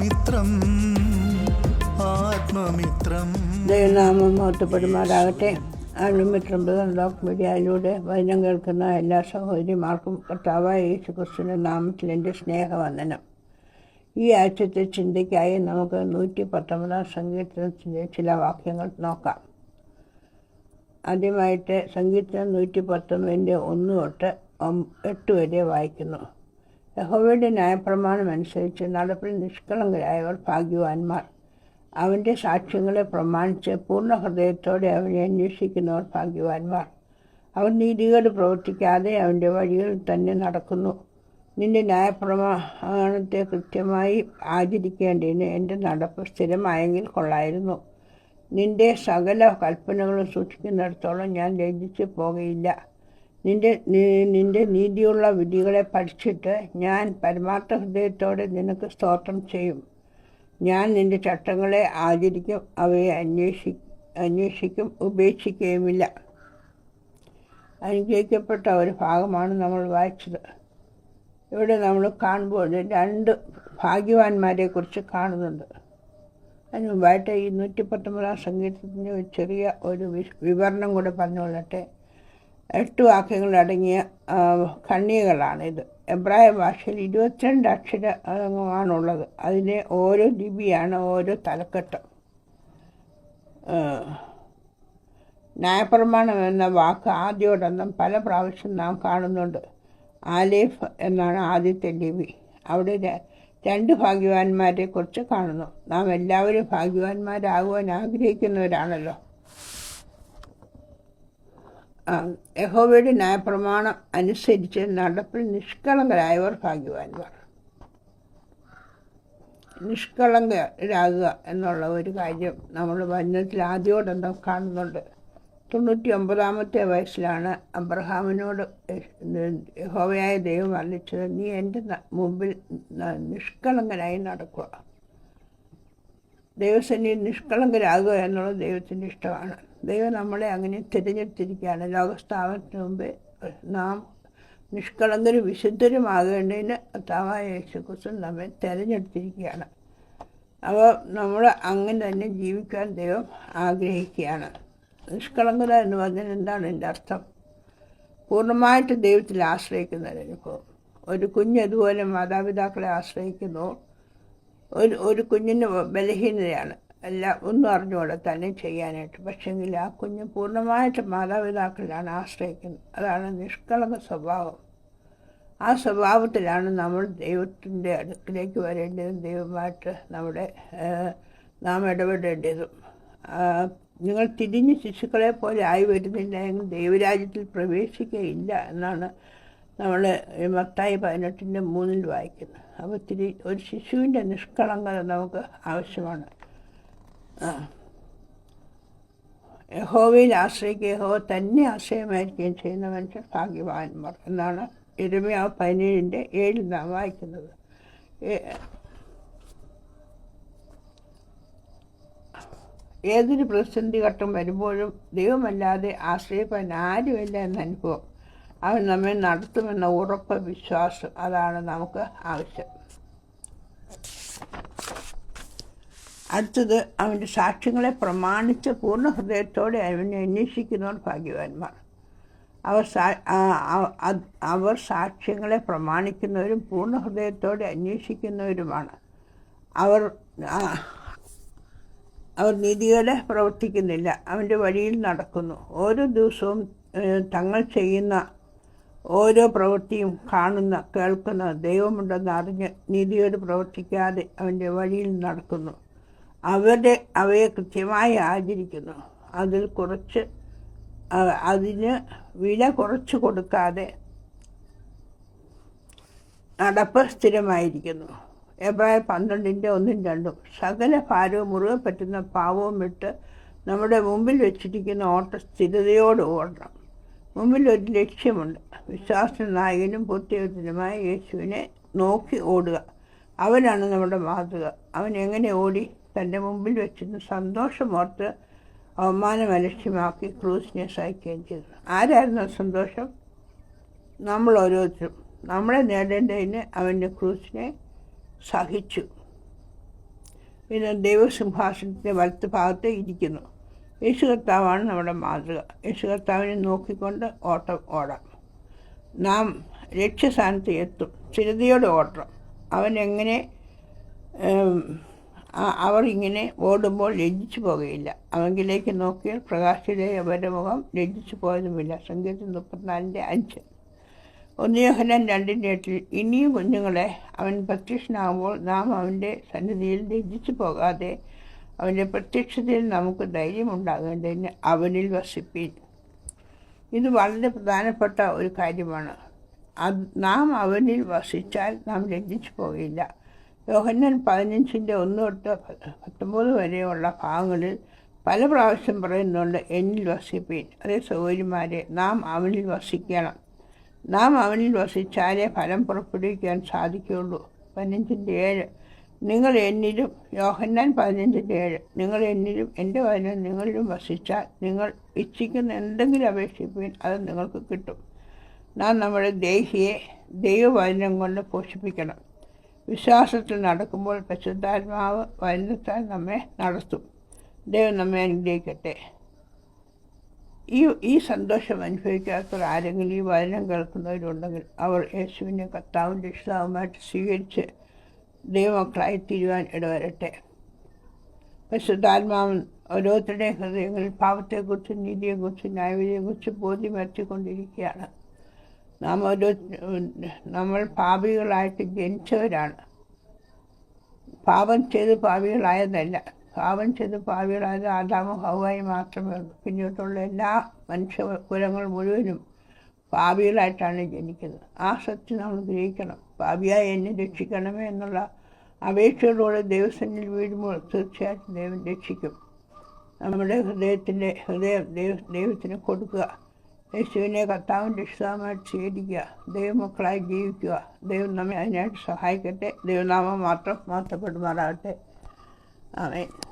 ആത്മമിത്രം ആത്മമിത്രം. ദൈവനാമം unlimited brother ഡോക് മീഡിയയിലൂടെ വചനം കേൾക്കുന്ന എല്ലാ സഹോദരിമാർക്കും കർത്താവായ യേശു ക്രിസ്തുവിന്റെ നാമത്തിൽ എന്റെ സ്നേഹവന്ദനം. ഈ ആഴ്ചത്തെ ചിന്തയ്ക്കായി നമുക്ക് നൂറ്റി പത്തൊമ്പതാം സങ്കീർത്തനത്തിന്റെ ചില വാക്യങ്ങൾ നോക്കാം. ആദ്യമായിട്ട് സങ്കീർത്തനം നൂറ്റി പത്തൊമ്പതിന്റെ ഒന്ന് തൊട്ട് എട്ട് വരെ വായിക്കുന്നു. യഹോവയുടെ ന്യായപ്രമാണം അനുസരിച്ച് നടപ്പിൽ നിഷ്കളങ്കരായവർ ഭാഗ്യവാന്മാർ. അവന്റെ സാക്ഷ്യങ്ങളെ പ്രമാണിച്ച് പൂർണ ഹൃദയത്തോടെ അവനെ അന്വേഷിക്കുന്നവർ ഭാഗ്യവാന്മാർ. അവൻ നീതികേട് പ്രവർത്തിക്കാതെ അവന്റെ വഴികളിൽ തന്നെ നടക്കുന്നു. നിന്റെ ന്യായപ്രമാണത്തെ കൃത്യമായി ആചരിക്കേണ്ടതിന് എന്റെ നടപ്പ് സ്ഥിരമായെങ്കിൽ കൊള്ളായിരുന്നു. നിന്റെ സകല കൽപ്പനകളും സൂക്ഷിക്കുന്നിടത്തോളം ഞാൻ ലജ്ജിച്ചു പോകുകയില്ല നിന്റെ നിന്റെ നീതിയുള്ള വിധികളെ പഠിച്ചിട്ട് ഞാൻ പരമാർത്ഥ ഹൃദയത്തോടെ നിനക്ക് സ്തോത്രം ചെയ്യും. ഞാൻ നിന്റെ ചട്ടങ്ങളെ ആചരിക്കും അവയെ അന്വേഷി അന്വേഷിക്കും ഉപേക്ഷിക്കുകയുമില്ല. അനുഗ്രഹിക്കപ്പെട്ട ഒരു ഭാഗമാണ് നമ്മൾ വായിച്ചത്. ഇവിടെ നമ്മൾ കാണുമ്പോൾ രണ്ട് ഭാഗ്യവാന്മാരെ കുറിച്ച് കാണുന്നുണ്ട്. അതിന് മുമ്പായിട്ട് ഈ നൂറ്റി പത്തൊമ്പതാം സംഗീതത്തിന്റെ ചെറിയ ഒരു വിവരണം കൂടെ പറഞ്ഞുകൊള്ളട്ടെ. എട്ട് വാക്യങ്ങളടങ്ങിയ ഇത് എബ്രായ ഭാഷയിൽ ഇരുപത്തിരണ്ട് അക്ഷരമാണുള്ളത് അതിനെ ഓരോ ലിപിയാണ് ഓരോ തലക്കെട്ട്. ന്യായപ്രമാണം എന്ന വാക്ക് ആദ്യോടൊന്നും പല പ്രാവശ്യം നാം കാണുന്നുണ്ട്. ആലേഫ് എന്നാണ് ആദ്യത്തെ ലിപി. അവിടെ രണ്ട് ഭാഗ്യവാന്മാരെ കുറിച്ച് കാണുന്നു. നാം എല്ലാവരും ഭാഗ്യവാന്മാരാകുവാൻ ആഗ്രഹിക്കുന്നവരാണല്ലോ. യഹോവയുടെ ന്യായപ്രമാണം അനുസരിച്ച് നടപ്പിൽ നിഷ്കളങ്കരായവർ ഭാഗ്യവാന്മാർ. നിഷ്കളങ്കരാകുക എന്നുള്ള ഒരു കാര്യം നമ്മൾ വചനത്തിൽ ആദ്യോടന്തം കാണുന്നുണ്ട്. തൊണ്ണൂറ്റി ഒമ്പതാമത്തെ വയസ്സിലാണ് അബ്രഹാമിനോട് യഹോവയായ ദൈവം അറിയിച്ചത് നീ എന്റെ മുമ്പിൽ നിഷ്കളങ്കനായി നടക്കുക. ദൈവസന്നിധി നിഷ്കളങ്കരാകുക എന്നുള്ളത് ദൈവത്തിന്റെ ഇഷ്ടമാണ്. ദൈവം നമ്മളെ അങ്ങനെ തിരഞ്ഞെടുത്തിരിക്കുകയാണ്. ലോകസ്ഥാപനത്തിന് മുമ്പേ നാം നിഷ്കളങ്കരും വിശുദ്ധരുമാകേണ്ടതിന് കർത്താവായ യേശുക്രിസ്തു നമ്മെ തിരഞ്ഞെടുത്തിരിക്കുകയാണ്. അപ്പോൾ നമ്മൾ അങ്ങനെ തന്നെ ജീവിക്കാൻ ദൈവം ആഗ്രഹിക്കുകയാണ്. നിഷ്കളങ്കത എന്ന് പറഞ്ഞാൽ എന്താണ് എന്റെ അർത്ഥം? പൂർണമായിട്ട് ദൈവത്തിൽ ആശ്രയിക്കുന്ന അനുഭവം. ഒരു കുഞ്ഞ് അതുപോലെ മാതാപിതാക്കളെ ആശ്രയിക്കുന്നു. ഒരു ഒരു കുഞ്ഞിന് ബലഹീനതയാണ്. എല്ലാം ഒന്നും അറിഞ്ഞുകൂടെ തന്നെ ചെയ്യാനായിട്ട്. പക്ഷെങ്കിൽ ആ കുഞ്ഞ് പൂർണമായിട്ട് മാതാപിതാക്കളിലാണ് ആശ്രയിക്കുന്നത്. അതാണ് നിഷ്കളങ്ക സ്വഭാവം. ആ സ്വഭാവത്തിലാണ് നമ്മൾ ദൈവത്തിന്റെ അടുക്കിലേക്ക് വരേണ്ടതും ദൈവമായിട്ട് നമ്മുടെ നാം ഇടപെടേണ്ടതും. നിങ്ങൾ തിരിഞ്ഞ് ശിശുക്കളെ പോലെ ആയി വരുന്നില്ല എങ്കിൽ ദൈവരാജ്യത്തിൽ പ്രവേശിക്കുകയില്ല എന്നാണ് നമ്മൾ മത്തായി പതിനെട്ടിന്റെ മൂന്നിൽ വായിക്കുന്നത്. അപ്പോൾ തിരി ഒരു ശിശുവിന്റെ നിഷ്കളങ്കത നമുക്ക് ആവശ്യമാണ്. യഹോവയിൽ ആശ്രയിക്കുക. യഹോ തന്നെ ആശ്രയമായിരിക്കുകയും ചെയ്യുന്ന മനുഷ്യർ ഭാഗ്യവാന്മാർ എന്നാണ് എരുമയാ പതിനേഴിന്റെ ഏഴിൽ നാം വായിക്കുന്നത്. ഏതൊരു പ്രതിസന്ധി ഘട്ടം വരുമ്പോഴും ദൈവമല്ലാതെ ആശ്രയിപ്പാൻ ആരുമില്ല എന്ന അനുഭവം അവൻ നമ്മെ നടത്തുമെന്ന ഉറപ്പ് വിശ്വാസം അതാണ് നമുക്ക് ആവശ്യം. അടുത്തത് അവന്റെ സാക്ഷ്യങ്ങളെ പ്രമാണിച്ച് പൂർണ ഹൃദയത്തോടെ അവനെ അന്വേഷിക്കുന്നവർ ഭാഗ്യവാന്മാർ. അവർ അവർ സാക്ഷ്യങ്ങളെ പ്രമാണിക്കുന്നവരും പൂർണ ഹൃദയത്തോടെ അന്വേഷിക്കുന്നവരുമാണ്. അവർ അവർ നീതികളെ പ്രവർത്തിക്കുന്നില്ല. അവന്റെ വഴിയിൽ നടക്കുന്നു. ഓരോ ദിവസവും തങ്ങൾ ചെയ്യുന്ന ഓരോ പ്രവൃത്തിയും കാണുന്ന കേൾക്കുന്ന ദൈവമുണ്ടെന്ന് അറിഞ്ഞ് നീതിയോട് പ്രവർത്തിക്കാതെ അവന്റെ വഴിയിൽ നടക്കുന്നു. അവരുടെ അവയെ കൃത്യമായി ആചരിക്കുന്നു. അതിൽ കുറച്ച് അതിന് വില കുറച്ച് കൊടുക്കാതെ നടപ്പ് സ്ഥിരമായിരിക്കുന്നു. എബ്രായ പന്ത്രണ്ടിന്റെ ഒന്നും രണ്ടും. സകല ഭാരവും മുറുകെ പറ്റുന്ന പാവവും വിട്ട് നമ്മുടെ മുമ്പിൽ വെച്ചിരിക്കുന്ന ഓട്ട സ്ഥിരതയോട് ഓടണം. മുമ്പിൽ ഒരു ലക്ഷ്യമുണ്ട്. വിശ്വാസ നായകനും പൂർത്തിയത്തിനുമായ യേശുവിനെ നോക്കി ഓടുക. അവനാണ് നമ്മുടെ മാതൃക. അവൻ എങ്ങനെ ഓടി? തന്റെ മുമ്പിൽ വെച്ചിരുന്ന സന്തോഷമോർത്ത് അവമാനം അലക്ഷ്യമാക്കി ക്രൂസിനെ സഹിക്കുകയും ചെയ്തു. ആരായിരുന്നു സന്തോഷം? നമ്മൾ ഓരോരുത്തരും. നമ്മളെ നേടേണ്ടതിന് അവന്റെ ക്രൂസിനെ സഹിച്ചു. പിന്നെ ദൈവസിംഹാസനത്തിന്റെ വലത്ത് ഭാഗത്ത് ഇരിക്കുന്നു. യേശു കർത്താവാണ് നമ്മുടെ മാതൃക. യേശു കർത്താവിനെ നോക്കിക്കൊണ്ട് ഓട്ടം ഓടാം. നാം ലക്ഷ്യസ്ഥാനത്ത് എത്തും. സ്ഥിരതയോടെ ഓട്ടണം അവൻ എങ്ങനെ അവർ ഇങ്ങനെ ഓടുമ്പോൾ ലജ്ജിച്ചു പോകുകയില്ല അവങ്കിലേക്ക് നോക്കിയാൽ പ്രകാശിലെ അവരുടെ മുഖം ലജ്ജിച്ചു പോയതുമില്ല. സംഗീതം മുപ്പത്തിനാലിന്റെ അഞ്ച്. ഒന്നിയോഹനൻ രണ്ടിന്റെ എട്ടിൽ ഇനിയും കുഞ്ഞുങ്ങളെ അവൻ പ്രത്യക്ഷനാകുമ്പോൾ നാം അവന്റെ സന്നിധിയിൽ ലജ്ജിച്ചു പോകാതെ അവന്റെ പ്രത്യക്ഷതയിൽ നമുക്ക് ധൈര്യമുണ്ടാകേണ്ടതിന് അവനിൽ വസിപ്പീൻ. ഇത് വളരെ പ്രധാനപ്പെട്ട ഒരു കാര്യമാണ്. അത് നാം അവനിൽ വസിച്ചാൽ നാം ലജ്ജിച്ചു പോകില്ല യോഹന്നാൻ പതിനഞ്ചിന്റെ ഒന്ന് തൊട്ട് പത്തൊമ്പത് വരെയുള്ള ഭാഗങ്ങളിൽ പല പ്രാവശ്യം പറയുന്നുണ്ട് എന്നിൽ വസിപ്പീൻ. അതേ സൗകര്യമാരെ നാം അവനിൽ വസിക്കണം. നാം അവനിൽ വസിച്ചാലേ ഫലം പുറപ്പെടുവിക്കാൻ സാധിക്കുകയുള്ളൂ. പതിനഞ്ചിന്റെ ഏഴ്. നിങ്ങൾ എന്നിലും യോഹന്നാൻ പതിനഞ്ചിന്റെ ഏഴ്. നിങ്ങൾ എന്നിലും എന്റെ വചനം നിങ്ങളിലും വസിച്ചാൽ നിങ്ങൾ ഇച്ഛിക്കുന്ന എന്തെങ്കിലും അപേക്ഷിപ്പീൻ അത് നിങ്ങൾക്ക് കിട്ടും. നാം നമ്മുടെ ദേഹിയെ ദൈവവചനം കൊണ്ട് പോഷിപ്പിക്കണം. വിശ്വാസത്തിൽ നടക്കുമ്പോൾ പരിശുദ്ധാത്മാവ് വരുന്നത്താൽ നമ്മെ നടത്തും. ദൈവം നമ്മെ അനുഗ്രഹിക്കട്ടെ. ഈ ഈ സന്തോഷം അനുഭവിക്കാത്തവർ ആരെങ്കിലും ഈ വചനം കേൾക്കുന്നവരുണ്ടെങ്കിൽ അവർ യേശുവിനെ കർത്താവും രക്ഷിതാവുമായിട്ട് സ്വീകരിച്ച് ദൈവമക്കളായി തീരുവാൻ ഇടവരട്ടെ. പശുദ്ധാത്മാവൻ ഓരോരുത്തരുടെയും ഹൃദയങ്ങളിൽ പാപത്തെക്കുറിച്ചും നീതിയെക്കുറിച്ചും ന്യായവിധിയെക്കുറിച്ചും ബോധ്യം വരുത്തിക്കൊണ്ടിരിക്കുകയാണ് നാം ഒരു നമ്മൾ പാപികളായിട്ട് ജനിച്ചവരാണ്. പാപം ചെയ്ത് പാപികളായതല്ല. പാപം ചെയ്ത് പാപികളായത് ആദാമ ഹൗവായി മാത്രമേ ഉള്ളൂ. പിന്നോട്ടുള്ള എല്ലാ മനുഷ്യ കുലങ്ങൾ മുഴുവനും പാപികളായിട്ടാണ് ജനിക്കുന്നത്. ആ സത്യം നമ്മൾ ഗ്രഹിക്കണം. പാപിയായി എന്നെ രക്ഷിക്കണമേ എന്നുള്ള അപേക്ഷയോടുകൂടെ ദൈവസന്നിൽ വീഴുമ്പോൾ തീർച്ചയായിട്ടും ദൈവം രക്ഷിക്കും. നമ്മുടെ ഹൃദയത്തിന്റെ ഹൃദയം ദൈവ ദൈവത്തിന് കൊടുക്കുക. യേശുവിനെ കർത്താവിന്റെ ഇഷ്ടമായിട്ട് സ്വീകരിക്കുക ദൈവമക്കളായി ജീവിക്കുക. ദൈവം നമ്മെ അതിനായിട്ട് സഹായിക്കട്ടെ. ദൈവനാമം മാത്രം മാറ്റപ്പെടുമാറാകട്ടെ. ആമേൻ.